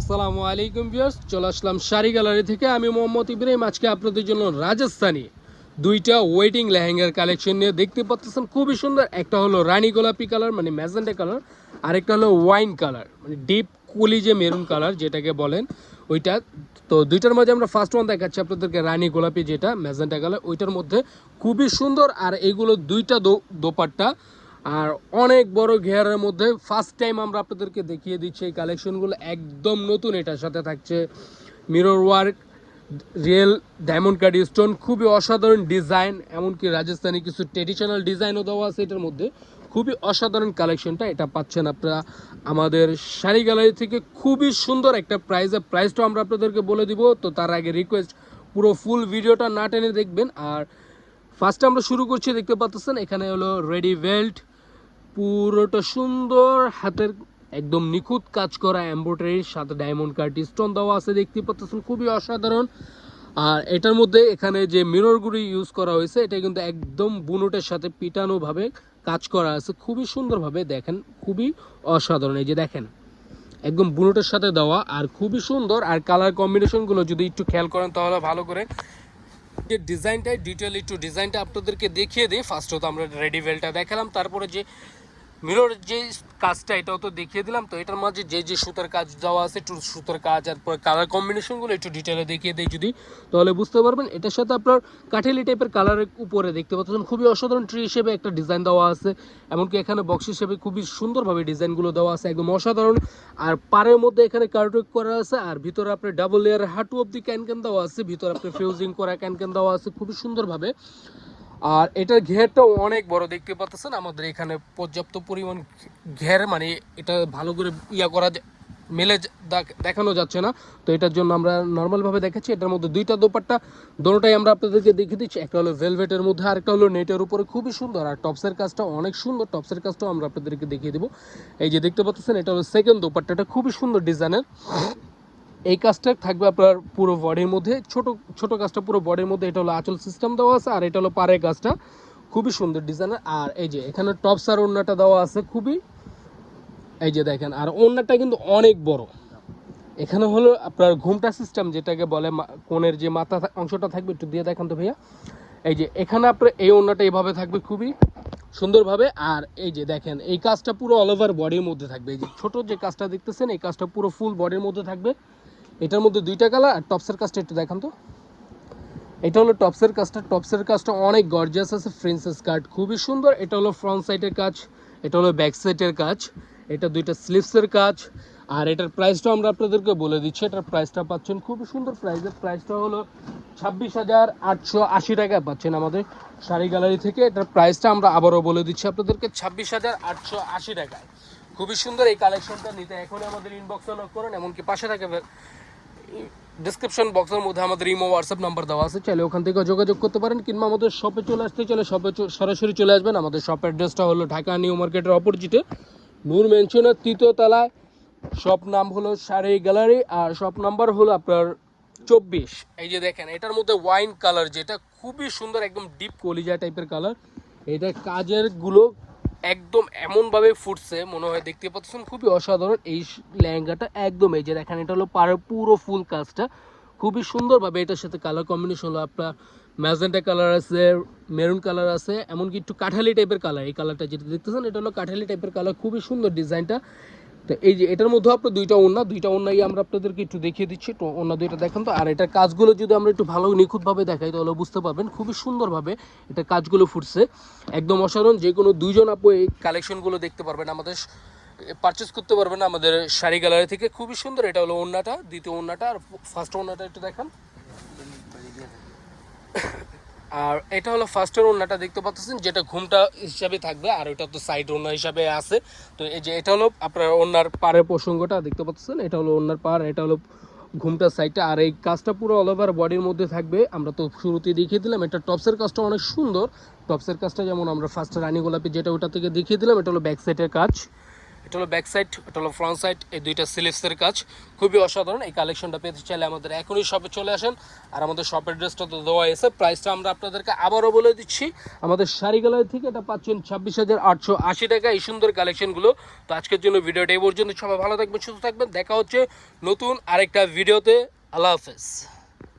আসসালামু আলাইকুম ভিউয়ার্স, চলে আসলাম শাড়ি গ্যালারি থেকে। আমি মোহাম্মদ ইব্রাহিম, আজকে আপনাদের জন্য রাজস্থানী দুইটা ওয়েটিং লেহেঙ্গার কালেকশন নিয়ে দেখতে পাচ্ছেন খুবই সুন্দর, একটা হলো রানী গোলাপি কালার মানে ম্যাজেন্টা কালার আরেকটা হলো ওয়াইন কালার মানে ডিপ কুলি যে মেরুন কালার যেটাকে বলেন, ওইটা। তো দুইটার মধ্যে আমরা ফার্স্ট ওয়ান দেখাচ্ছি আপনাদেরকে, রানী গোলাপি যেটা, ম্যাজেন্টা কালার, ওইটার মধ্যে খুবই সুন্দর। আর এগুলো দুইটা দোপাট্টা আর অনেক বড় ঘেয়ারের মধ্যে ফার্স্ট টাইম আমরা আপনাদেরকে দেখিয়ে দিচ্ছি এই কালেকশনগুলো একদম নতুন, এটার সাথে থাকছে mirror work real diamond card stone খুবই অসাধারণ ডিজাইন এমনকি রাজস্থানি কিছু ট্রেডিশনাল ডিজাইনও দেওয়া আছে এটার মধ্যে। খুবই অসাধারণ কালেকশনটা এটা পাচ্ছেন আপনারা আমাদের শাড়ি গ্যালারি থেকে। খুবই সুন্দর একটা প্রাইস প্রাইসটা আমরা আপনাদেরকে বলে দিব, তো তার আগে রিকোয়েস্ট পুরো ফুল ভিডিওটা না টেনে দেখবেন। আর ফার্স্টে আমরা শুরু করছি, দেখতে পাচ্ছেন, এখানে হলো রেডি বেল্ট পুরোটা সুন্দর হাতের একদম নিখুঁত কাজ করা এমব্রয়ডারির সাথে ডায়মন্ড কার্ড স্টোন দেওয়া আছে, দেখতে পাচ্ছেন খুবই অসাধারণ। আর এটার মধ্যে এখানে যে মিররগুলি ইউজ করা হয়েছে, এটা কিন্তু একদম বুনোটের সাথে পিটানোভাবে কাজ করা আছে। খুবই সুন্দরভাবে দেখেন, খুবই অসাধারণ। এই যে দেখেন, একদম বুনোটের সাথে দেওয়া আর খুবই সুন্দর। আর কালার কম্বিনেশনগুলো যদি একটু খেয়াল করেন তাহলে ভালো করে। যে ডিজাইনটা ডিটেল একটু ডিজাইনটা আপনাদেরকে দেখিয়ে দিই। ফার্স্ট তো আমরা রেডি ভেলটা দেখালাম, তারপরে যে মিরর যে কাজটা, এটাও তো দেখিয়ে দিলাম, তো এটার মাঝে যে যে সুতার কাজ দেওয়া আছে, একটু সুতার কাজ আর পরে কালার কম্বিনেশনগুলো একটু ডিটেলে দেখিয়ে দিই যদি। তাহলে বুঝতে পারবেন, এটার সাথে আপনার কাঠেলি টাইপের কালারের উপরে দেখতে পাচ্ছেন, খুবই অসাধারণ ট্রি হিসেবে একটা ডিজাইন দেওয়া আছে, এমনকি এখানে বক্স হিসেবে খুবই সুন্দরভাবে ডিজাইনগুলো দেওয়া আছে, একদম অসাধারণ। আর পাড়ের মধ্যে এখানে কার্টুক করা আছে, আর ভিতরে আপনার ডাবল লেয়ার হাঁটু অব্দি ক্যান ক্যান দেওয়া আছে, ভিতরে আপনার ফিউজিং করা ক্যান ক্যান দেওয়া আছে, খুবই সুন্দরভাবে। আর এটার ঘেরটাও অনেক বড়, দেখতে পাচ্ছেন? আমাদের এখানে পর্যাপ্ত পরিমাণ ঘের মানে এটা ভালো করে ইয়া করা মেলে দেখ- দেখানো যাচ্ছে না। তো এটার জন্য আমরা নর্মালভাবে দেখাচ্ছি। এটার মধ্যে দুইটা দোপাট্টা, দোনোটাই আমরা আপনাদেরকে দেখিয়ে দিচ্ছি। একটা হলো ভেলভেটের মধ্যে আর একটা হলো নেটের উপরে। খুবই সুন্দর, আর টপসের কাজটা অনেক সুন্দর। টপসের কাজটাও আমরা আপনাদেরকে দেখিয়ে দেবো। এই যে দেখতে পাচ্ছেন, এটা হলো সেকেন্ড দোপাট্টাটা, খুবই সুন্দর ডিজাইনের এই কাজটা থাকবে আপনার পুরো বডির মধ্যে। ছোট ছোট কাজটা পুরো বডির মধ্যে, এটা হলো আঁচল সিস্টেম দেওয়া আছে, আর এটা হলো পাড়ের কাজটা। খুবই সুন্দর ডিজাইনের আর এই যে, এখানে টপস আর ওড়নাটা দেওয়া আছে খুবই। এই যে দেখেন, আর ওড়নাটা কিন্তু অনেক বড়। এখানে হলো আপনার ঘুমটা সিস্টেম যেটাকে বলে কোণের যে মাথা অংশটা থাকবে, একটু দিয়ে দেখান তো ভাইয়া। এই যে, এখানে আপনার এই ওড়নাটা এইভাবে থাকবে খুবই সুন্দরভাবে। আর এই যে দেখেন, এই কাজটা পুরো অল ওভার বডির মধ্যে থাকবে। এই যে, ছোট যে কাজটা দেখতেছেন, এই কাজটা পুরো ফুল বডির মধ্যে থাকবে। এটার মধ্যে দুইটা কালার আর টপসের কাজটা একটু দেখান তো। এটা হলো টপসের কাজটা। টপসের কাজটা অনেক গর্জিয়াস আছে প্রিন্সেস কাট খুবই সুন্দর। এটা হলো ফ্রন্ট সাইডের কাজ, এটা হলো ব্যাক সাইডের কাজ, এটা দুইটা স্লিভসের কাজ। আর এটার প্রাইসটা আমরা আপনাদেরকে বলে দিচ্ছি, এটার প্রাইসটা পাচ্ছেন খুবই সুন্দর প্রাইসের প্রাইসটা হলো ছাব্বিশ হাজার আটশো আশি টাকায় পাচ্ছেন আমাদের শাড়ি গ্যালারি থেকে। এটার প্রাইসটা আমরা আবারও বলে দিচ্ছি আপনাদেরকে, ছাব্বিশ হাজার আটশো আশি টাকায়। খুবই সুন্দর এই কালেকশনটা নিতে এখনই আমাদের ইনবক্সে লক করুন, এমনকি পাশে থাকে ডিসক্রিপশন বক্সের মধ্যে আমাদের ইমো হোয়াটসঅ্যাপ নাম্বার দেওয়া আছে। চাইলে ওখান থেকে যোগাযোগ করতে পারেন, কিংবা আমাদের শপে চলে আসতে চলে শপে সরাসরি চলে আসবেন। আমাদের শপ অ্যাড্রেসটা হলো ঢাকা নিউ মার্কেটের অপোজিটে নূর মেনশনের তৃতীয় তলায়। শপ নাম হলো শাড়ি গ্যালারি আর শপ নাম্বার হলো আপনার চব্বিশ। এই যে দেখেন, এটার মধ্যে ওয়াইন কালার যেটা খুবই সুন্দর, একদম ডিপ কলিজা টাইপের কালার এটা কাজেরগুলো একদম এমনভাবে ফুটছে, মনে হয় দেখতে পাচ্ছেন, খুবই অসাধারণ এই লেহেঙ্গাটা একদম এই যে দেখেন, এটা হলো পাড়ের পুরো ফুল কাজটা। খুবই সুন্দরভাবে এটার সাথে কালার কম্বিনেশন হলো, আপনার ম্যাজেন্টা কালার আছে মেরুন কালার আছে, এমনকি একটু কাঠালি টাইপের কালার এই কালারটা যেটা দেখতেছেন, এটা হলো কাঠালি টাইপের কালার খুবই সুন্দর ডিজাইনটা তো এই যে এটার মধ্যে আপনার দুইটা ওন্না দুইটা ওন্নাই আমরা আপনাদেরকে একটু দেখিয়ে দিচ্ছি। তো ওন্না দুইটা দেখেন তো। আর এটার কাজগুলো যদি আমরা একটু ভালো নিখুঁতভাবে দেখাই, তাহলে বুঝতে পারবেন খুবই সুন্দরভাবে এটা কাজগুলো ফুটছে। একদম অসাধারণ, যে কোনো দুইজন আপু এই কালেকশনগুলো দেখতে পারবেন, আমাদের পারচেস করতে পারবেন আমাদের শাড়ি গ্যালারি থেকে। খুবই সুন্দর, এটা হলো ওন্নাটা দ্বিতীয় ওন্নাটা আর ফার্স্ট ওনাটা একটু দেখান। আর এটা হলো ফার্স্টের ওড়নাটা দেখতে পাচ্ছেন, যেটা ঘুমটা হিসাবে থাকবে, আর ওটা তো সাইড ওড়না হিসাবে আছে। তো এই যে এটা হলো আপনার ওড়নার পাড়ের প্রসঙ্গটা দেখতে পাচ্ছেন, এটা হলো ওড়নার পাড়, এটা হলো ঘুমটা সাইডটা আর এই কাজটা পুরো অল ওভার বডির মধ্যে থাকবে। আমরা তো শুরুতেই দেখিয়ে দিলাম, এটা টপসের কাজটা অনেক সুন্দর। টপসের কাজটা যেমন আমরা ফার্স্টে রানী গোলাপি যেটা ওটা থেকে দেখিয়ে দিলাম, এটা হলো ব্যাক সাইডের কাজ। এটা হলো ব্যাক সাইড এটা হলো ফ্রন্ট সাইড এই দুইটা স্লিভসের কাজ। খুবই অসাধারণ, এই কালেকশনটা পেতে চাইলে আমাদের এখনই শপে চলে আসেন। আর আমাদের শপের ড্রেসটা তো দেওয়া এসে প্রাইসটা আমরা আপনাদেরকে আবারও বলে দিচ্ছি। আমাদের শাড়ি গ্যালারি থেকে এটা পাচ্ছেন ছাব্বিশ হাজার আটশো আশি টাকা, এই সুন্দর কালেকশনগুলো তো আজকের জন্য ভিডিওটা এই পর্যন্ত, সবাই ভালো থাকবেন, সুস্থ থাকবেন। দেখা হচ্ছে নতুন আরেকটা ভিডিওতে। আল্লাহ হাফেজ।